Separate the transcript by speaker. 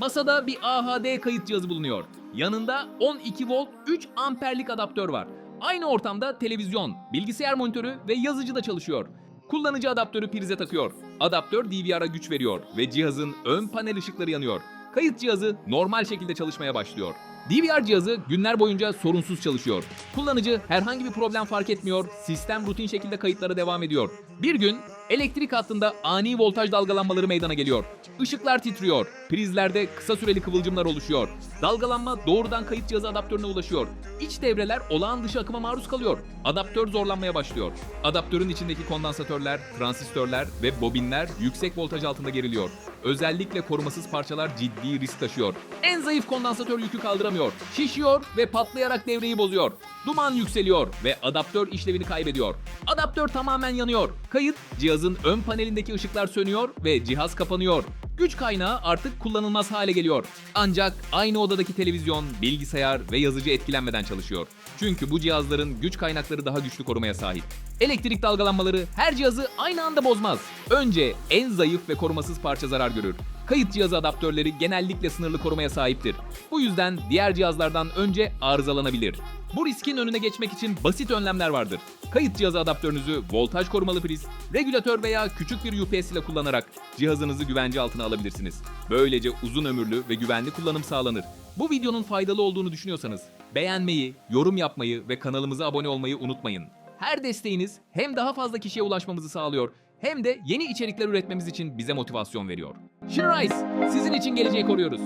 Speaker 1: Masada bir AHD kayıt cihazı bulunuyor. Yanında 12 volt 3 amperlik adaptör var. Aynı ortamda televizyon, bilgisayar monitörü ve yazıcı da çalışıyor. Kullanıcı adaptörü prize takıyor. Adaptör DVR'a güç veriyor ve cihazın ön panel ışıkları yanıyor. Kayıt cihazı normal şekilde çalışmaya başlıyor. DVR cihazı günler boyunca sorunsuz çalışıyor. Kullanıcı herhangi bir problem fark etmiyor, sistem rutin şekilde kayıtlara devam ediyor. Bir gün elektrik hattında ani voltaj dalgalanmaları meydana geliyor. Işıklar titriyor, prizlerde kısa süreli kıvılcımlar oluşuyor. Dalgalanma doğrudan kayıt cihazı adaptörüne ulaşıyor. İç devreler olağan dışı akıma maruz kalıyor. Adaptör zorlanmaya başlıyor. Adaptörün içindeki kondansatörler, transistörler ve bobinler yüksek voltaj altında geriliyor. Özellikle korumasız parçalar ciddi risk taşıyor. En zayıf kondansatör yükü kaldıramıyor. Şişiyor ve patlayarak devreyi bozuyor. Duman yükseliyor ve adaptör işlevini kaybediyor. Adaptör tamamen yanıyor. Kayıt cihazın ön panelindeki ışıklar sönüyor ve cihaz kapanıyor. Güç kaynağı artık kullanılmaz hale geliyor. Ancak aynı odadaki televizyon, bilgisayar ve yazıcı etkilenmeden çalışıyor. Çünkü bu cihazların güç kaynakları daha güçlü korumaya sahip. Elektrik dalgalanmaları her cihazı aynı anda bozmaz. Önce en zayıf ve korumasız parça zarar görür. Kayıt cihazı adaptörleri genellikle sınırlı korumaya sahiptir. Bu yüzden diğer cihazlardan önce arızalanabilir. Bu riskin önüne geçmek için basit önlemler vardır. Kayıt cihazı adaptörünüzü voltaj korumalı priz, regülatör veya küçük bir UPS ile kullanarak cihazınızı güvence altına alabilirsiniz. Böylece uzun ömürlü ve güvenli kullanım sağlanır. Bu videonun faydalı olduğunu düşünüyorsanız beğenmeyi, yorum yapmayı ve kanalımıza abone olmayı unutmayın. Her desteğiniz hem daha fazla kişiye ulaşmamızı sağlıyor hem de yeni içerikler üretmemiz için bize motivasyon veriyor. Shinrise, sizin için geleceği koruyoruz.